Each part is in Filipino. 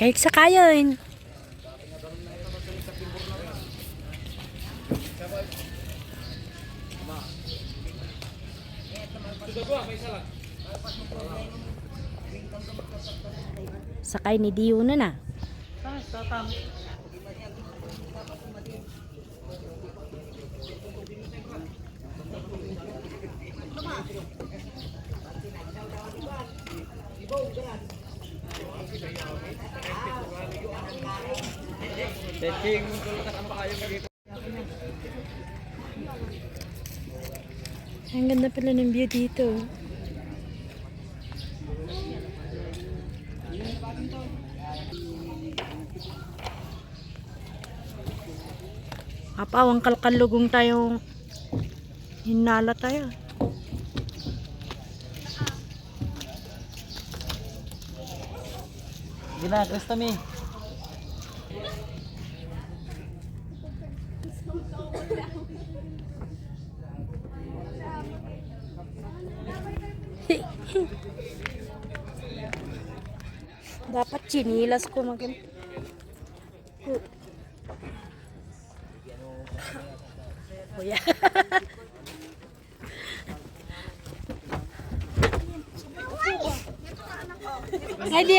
Kahit sa kayon. Sakay ni Dio na na. Setting, tulukan ang Ang ganda pala ng view dito. Apawang kalkalugong tayong hinala tayo. Gina, Krista mi. Dapat chinilas ko maging... Kuya. Krista mi.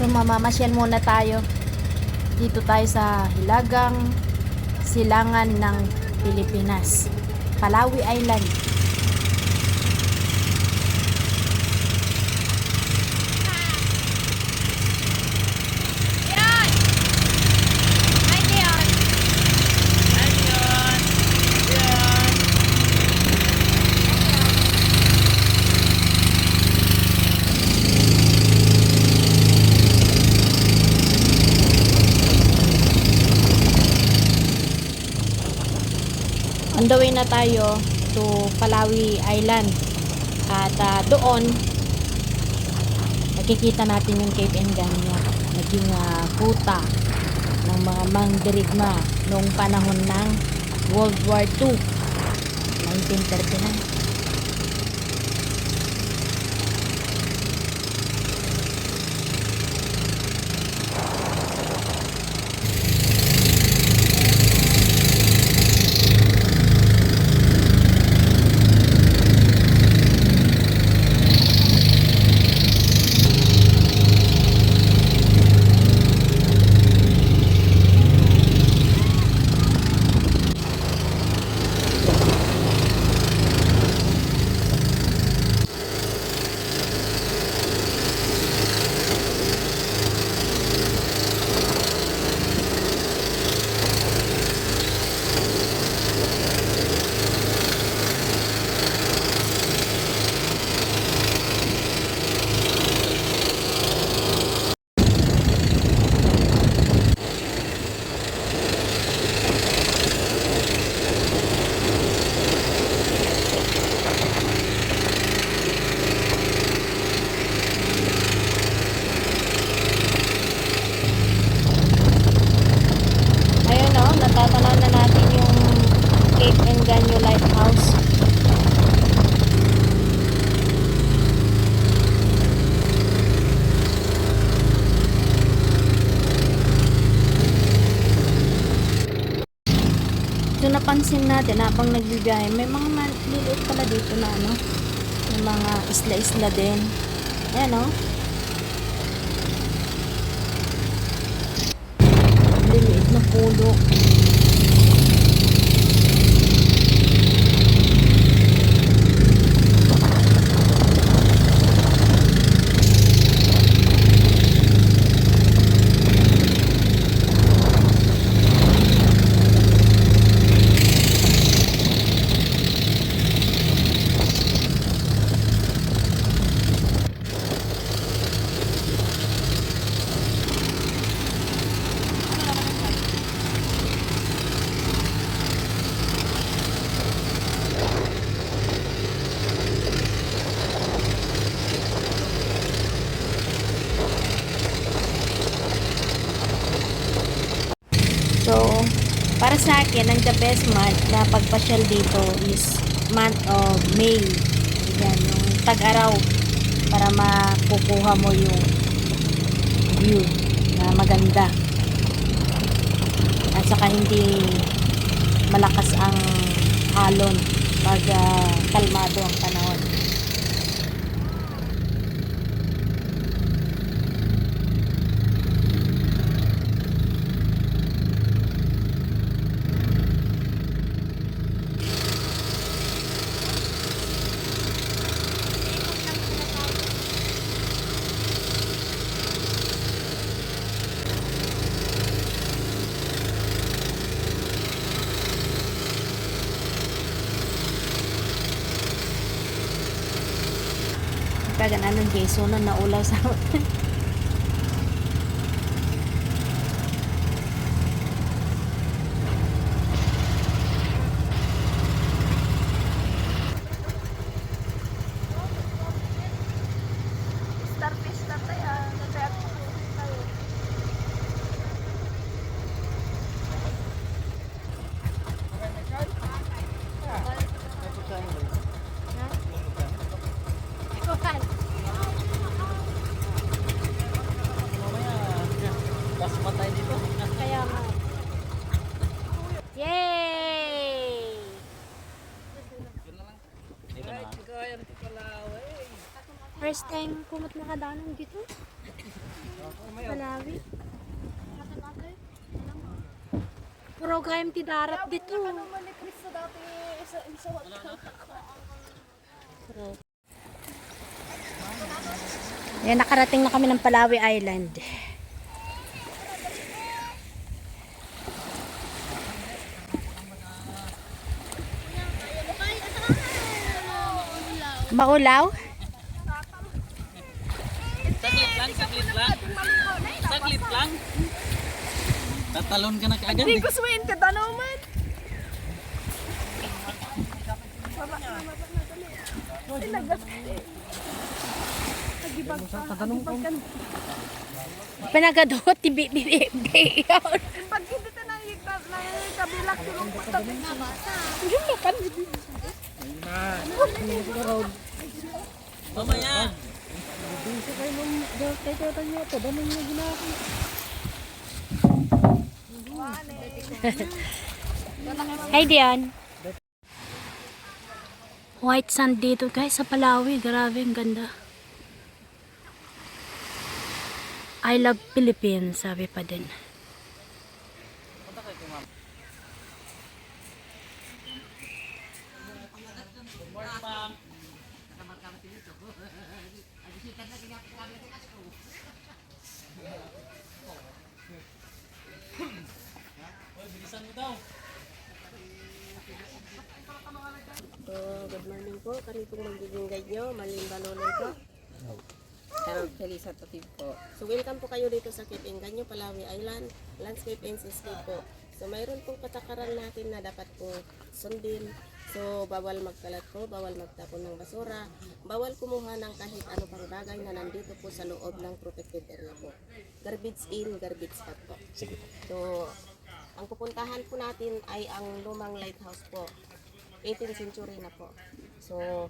So mamamasyal muna tayo. Dito tayo sa Hilagang Silangan ng Pilipinas. Palawi Island. Na tayo to Palawi Island. At ah, doon, nakikita natin yung Cape Engania. Naging ah, kuta ng mga mandirigma noong panahon ng World War II. 1939. Ayun o, natatanaw na natin yung Cape Enganyo Lighthouse. So napansin natin habang nagbibiyahe, may mga maliliit pala dito na ano, may mga isla-isla din. Ayan o. Liliit na pulo. So, para sa akin, ang the best month na pagpasyal dito is month of May. Yan, yung tag-araw para makukuha mo yung view na maganda. At saka hindi malakas ang alon pag ah, kalmado ang panahon. Kaya ganun Jason na naulaw sa Starfish na tayo. Nagdayat ko tayo. Bas pa tayo dito. Kaya nga. Yay! Dito na. First time kumot makadanan dito. Malawi. Puro kayong tidarap dito. Yan, nakarating na kami ng Palawi Island. Maulaw? Saglit lang, saglit lang. Saglit lang. Tatalon ka na kaagad. eh. Kusuin ka tanaw man. Panagadot, tibi, bibi, bibi. Pag hindi ka nakikita, nakikabilak tulong pagtabi na bata. Mamaya. Hey Dian. White sand dito guys sa Palawi. Grabe, ang ganda. I love Philippines, sabi pa din. Po. Kami pong magiging guide nyo. Maling Balolan po. Harold Felisa Tatib po. So, welcome po kayo dito sa Cape Engaño, Palawi Island, Landscape and Seascape po. So, mayroon pong patakaran natin na dapat po sundin. So, bawal magkalat po, bawal magtapon ng basura, bawal kumuha ng kahit ano pang bagay na nandito po sa loob ng protected area po. Garbage in, garbage out po. So, ang pupuntahan po natin ay ang lumang lighthouse po. 18th century na po. So,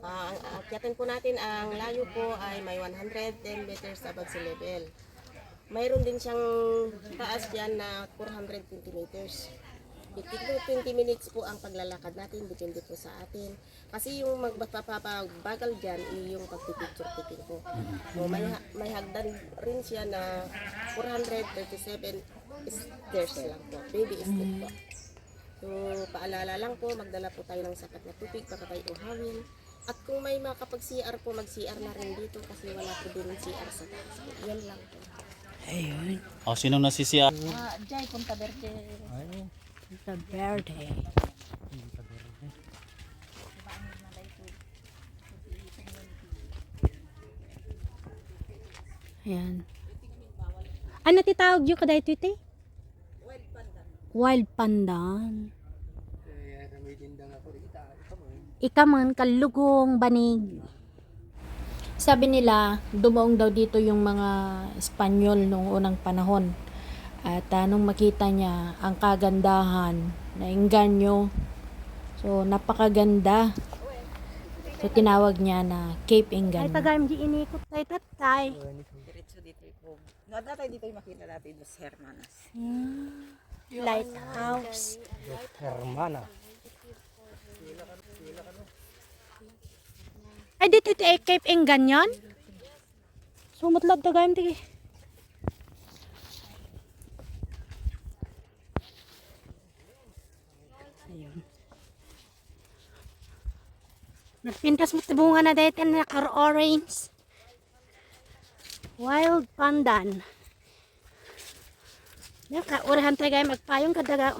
ang akyatin po natin, ang layo po ay may 110 meters above sea level. Mayroon din siyang taas dyan na 420 meters. 15 to 20 minutes po ang paglalakad natin, depende po sa atin. Kasi yung magpapabagal dyan, ay yung pagpipicture taking po. So, may, may hagdan rin siya na 437 stairs lang po, baby step po. So, paalala lang po, magdala po tayo ng sapat na tubig para tayo uhawin. At kung may makapag-CR po, mag-CR na rin dito kasi wala po din CR sa taas po. Yan lang po. Ayun. O, sino na si siya? Ah, Jai, Punta Verde. The Verde. Ayan. Ano titawag yung kaday ito ite? Wild pandan. Wild pandan. Ika man kalugong banig. Sabi nila, dumaong daw dito yung mga Espanyol noong unang panahon. At ah, nung makita niya ang kagandahan na inganyo, so napakaganda. So tinawag niya na Cape Ay, Inganyo. tagay, hindi inikot tayo tatay. Diretso dito po. No, dito yung makita natin Los Hermanas. Lighthouse. Ay, dito ito eh, Cape Enganyon? Sumutlad tagay, hindi. Nagpintas mo bunga na dito na orange. Wild pandan. Yan ka, urahan tayo magpayong kadaga.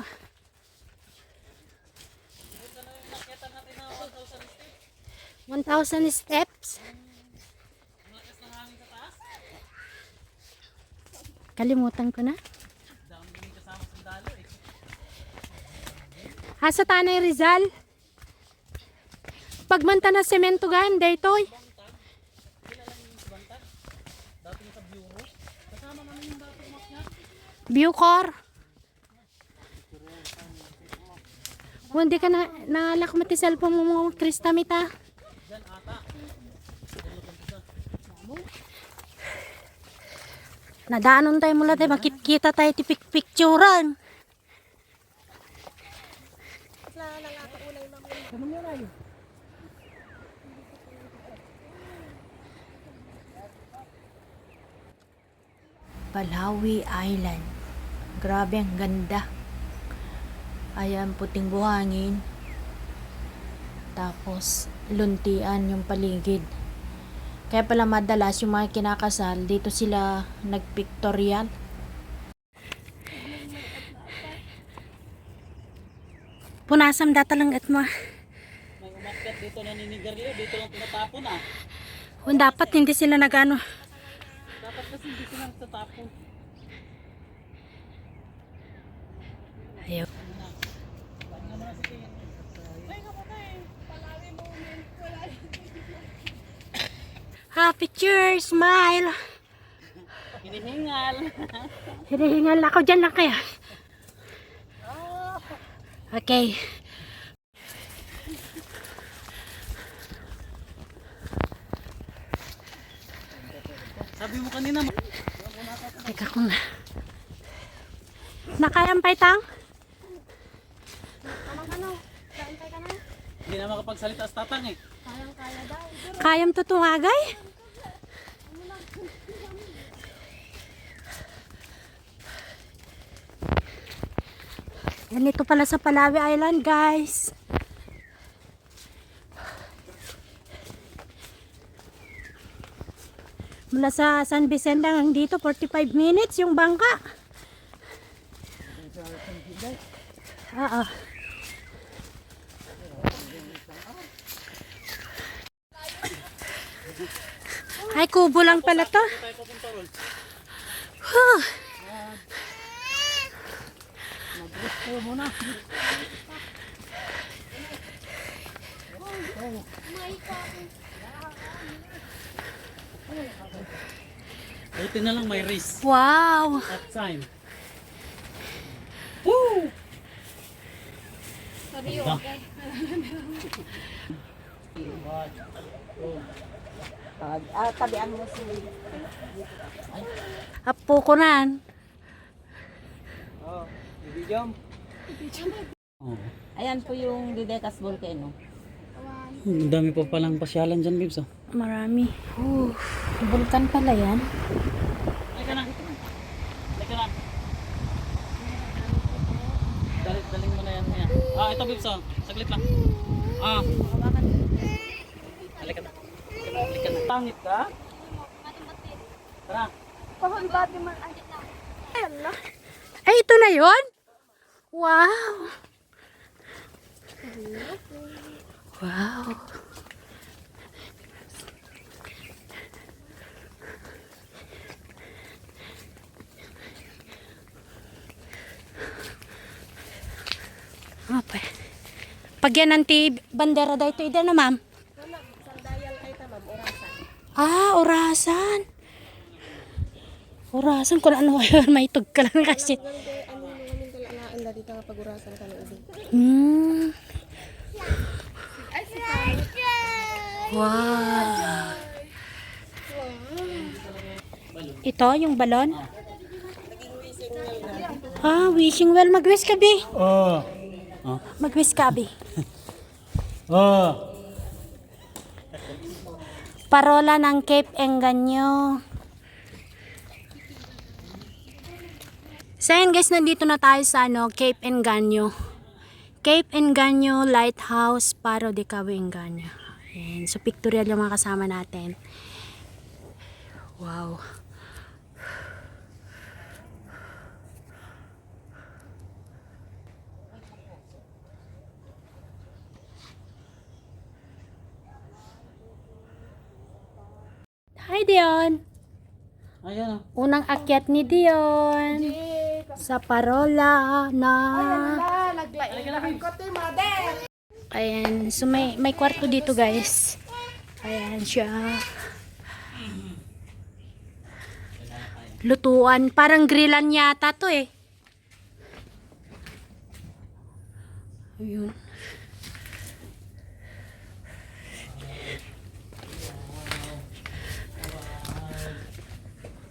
One thousand steps. Kalimutan ko na. Asa tanay Rizal? Pagmanta na semento gan, daytoy. Bucor. Oh, hindi ka na naalak mati cellphone mo mo Kristamita. Nadaanon tayo mula tayo, makikita tayo ti pic- picturean. Palawi Island. Grabe ang ganda. Ayan, puting buhangin. Tapos, luntian yung paligid. Kaya pala madalas yung mga kinakasal, dito sila nagpictorial. Punasam data lang at mo. May umakyat dito na ninigarilyo, dito lang tinatapon ah. Kung dapat hindi sila nagano. Dapat kasi hindi sila nagtatapon. Ayaw. Happy cheers, smile. Hinihingal. Hinihingal ako dyan lang kaya. Okay. Sabi mo kanina, Teka ko na. Nakayampay tang? Hindi na makapagsalita sa tatang eh. Kayam tutungagay? Yan ito pala sa Palawi Island guys. Mula sa San Vicente hanggang dito 45 minutes yung bangka. Oo. Ay, kubo lang pala to. Huh. Buti na lang may race Wow. at time. Ah, ah, tabian mo si... Apo ko nan. Oh. Ayan po yung Didecas Volcano. Ang dami pa palang pasyalan dyan, Bibs. Oh. Marami. Uh, vulkan pala yan. Halika na. Halika na. Dalit, daling mo na yan. Ah, ito Bibs. Oh. Saglit lang. Ah. Na. Halika na. Tangit ka? Tara. Ay, ito na yon? Wow. Wow. Apa? Pag yan nanti bandera da ito ida na ma'am. Sandayal kay ta ma'am, orasan. Ah, orasan. Orasan ko na ano may tug ka lang kasi. Dito nga pagurasan ka ng ibi. Hmm. Wow. Ito, yung balon? Ah, wishing well. Mag-wish ka, Bi. Oh. Oh. Mag-wish ka, Bi. Oh. Parola ng Cape Engaño. So yun guys, nandito na tayo sa ano, Cape Engaño. Cape Engaño Lighthouse Paro de Cabo Engaño. Ayan. So pictorial yung mga kasama natin. Wow. Hi Dion! Ayan. Unang akyat ni Dion sa parola na Ayan, so may, may kwarto dito guys. Ayan siya. Lutuan, parang grillan yata to eh. Ayun.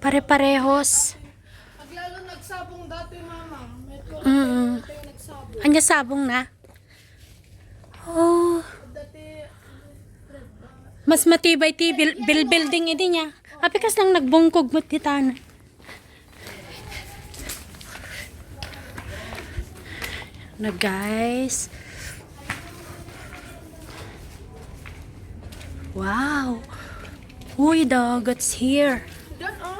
Pare-parehos. Lalo nagsabong dati, mama. Ko Mm. tayo nagsabong. Anya sabong na. Oh. Mas matibay ti bil, bil building ini niya. Apikas lang nagbungkog mo titana. Na guys. Wow. Uy, dagats here. doon oh.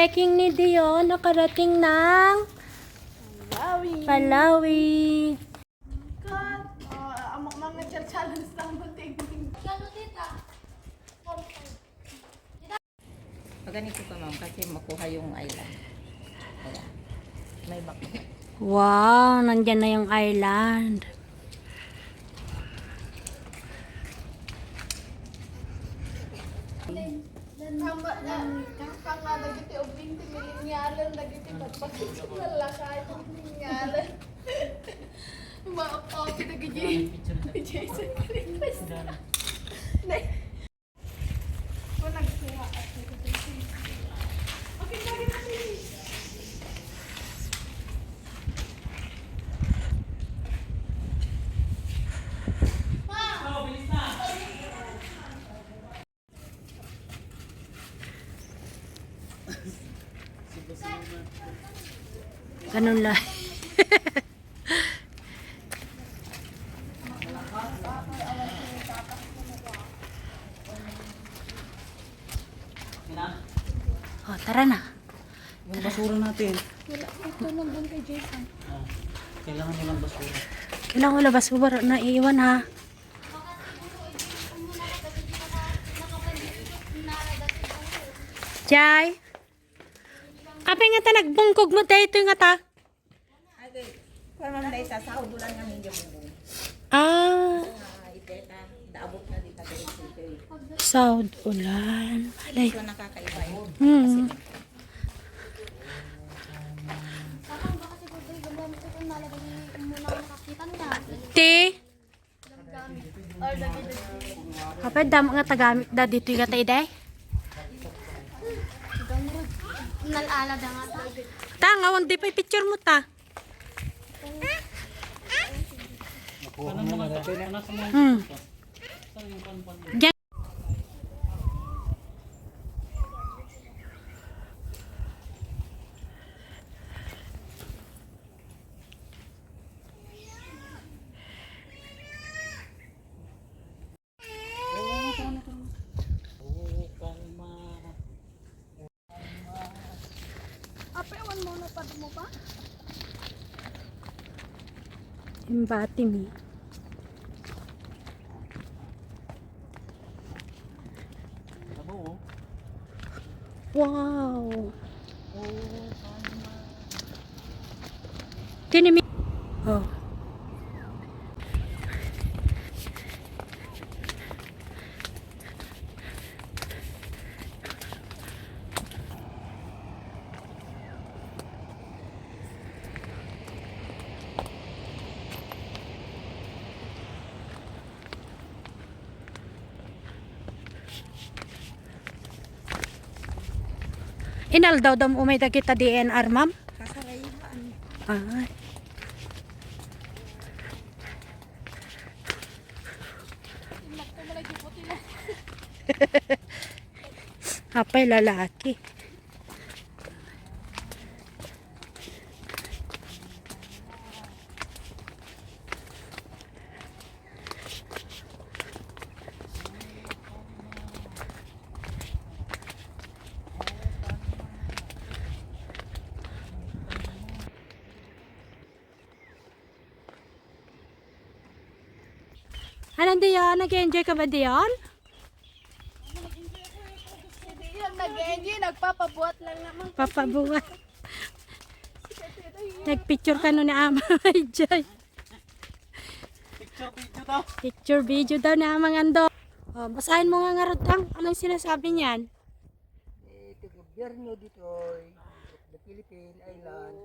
Trekking ni Dion. Nakarating ng Lawi. Palawi. Kat. Uh, amok mga challenge lang mo tingin. Pag ganito ka ma'am, kasi makuha yung island. Kaya, may back. Wow! Nandyan na yung island. Tama na. Kang nga nagiti o 20 milinyalan nagiti pagpakit sa lalakay ng milinyalan. Mga kopi na gigi. Jason Christmas. Nay. O nagsuha at nagiti. Okay, kaya na Ganun lang. oh, tara na. Yung basura natin. Wala. Ito lang doon kay Jason. Oh. Kailangan mo lang basura. Kailangan wala basura na iiwan ha. Jai. Nga ta nagbungkog mo tayo ito nga ta. Kaya ma'am, dahil sa wala nga hindi mo. Ah, daabot na dito dito. South ulan. Malay. Ito nakakaiba. Hmm. Ti. Kapag damo nga tagamit da dito yung katay day. Nalala da nga ta. Tanga, hindi pa picture mo ta. Ano mo? Ano sa mga Hmm. Diyan. mo ba? Yung batim eh. Oh. Wow! Tinimi... Oh. Inal daw daw umay kita DNR, ma'am? Kasarayhan. Ah. Apay lalaki. Anong diyan? Nag-enjoy ka ba yan nag-enjoy, nagpapabuhat lang naman. Papabuhat. Nagpicture ka no ni Ama. Joy. Picture video daw. Picture video daw na amang ando. Oh, basahin mo nga nga Rodang. Anong sinasabi niyan? ito gobyerno dito the Philippine Island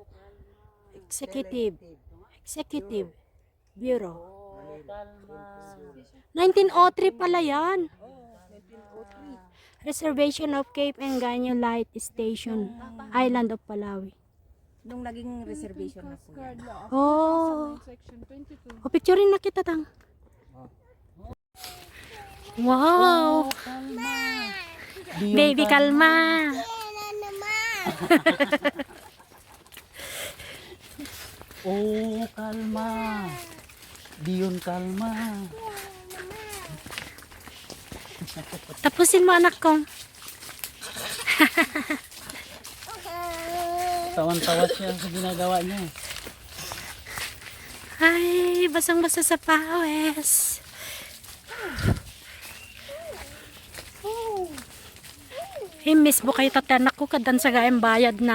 Executive. Executive Bureau. 1903 pala yan. Reservation of Cape Engaño Light Station, Island of Palawi. Nung naging reservation na po yan. Oh. O, picturein na kita, tang. Wow. Baby, kalma. Oh, kalma. Diyon kalma. Tapusin mo, anak ko. Tawan-tawa siya sa ginagawa niya. Ay, basang-basa sa pawis. Imis mo kayo tatanak ko kadan sa gaeng bayad na.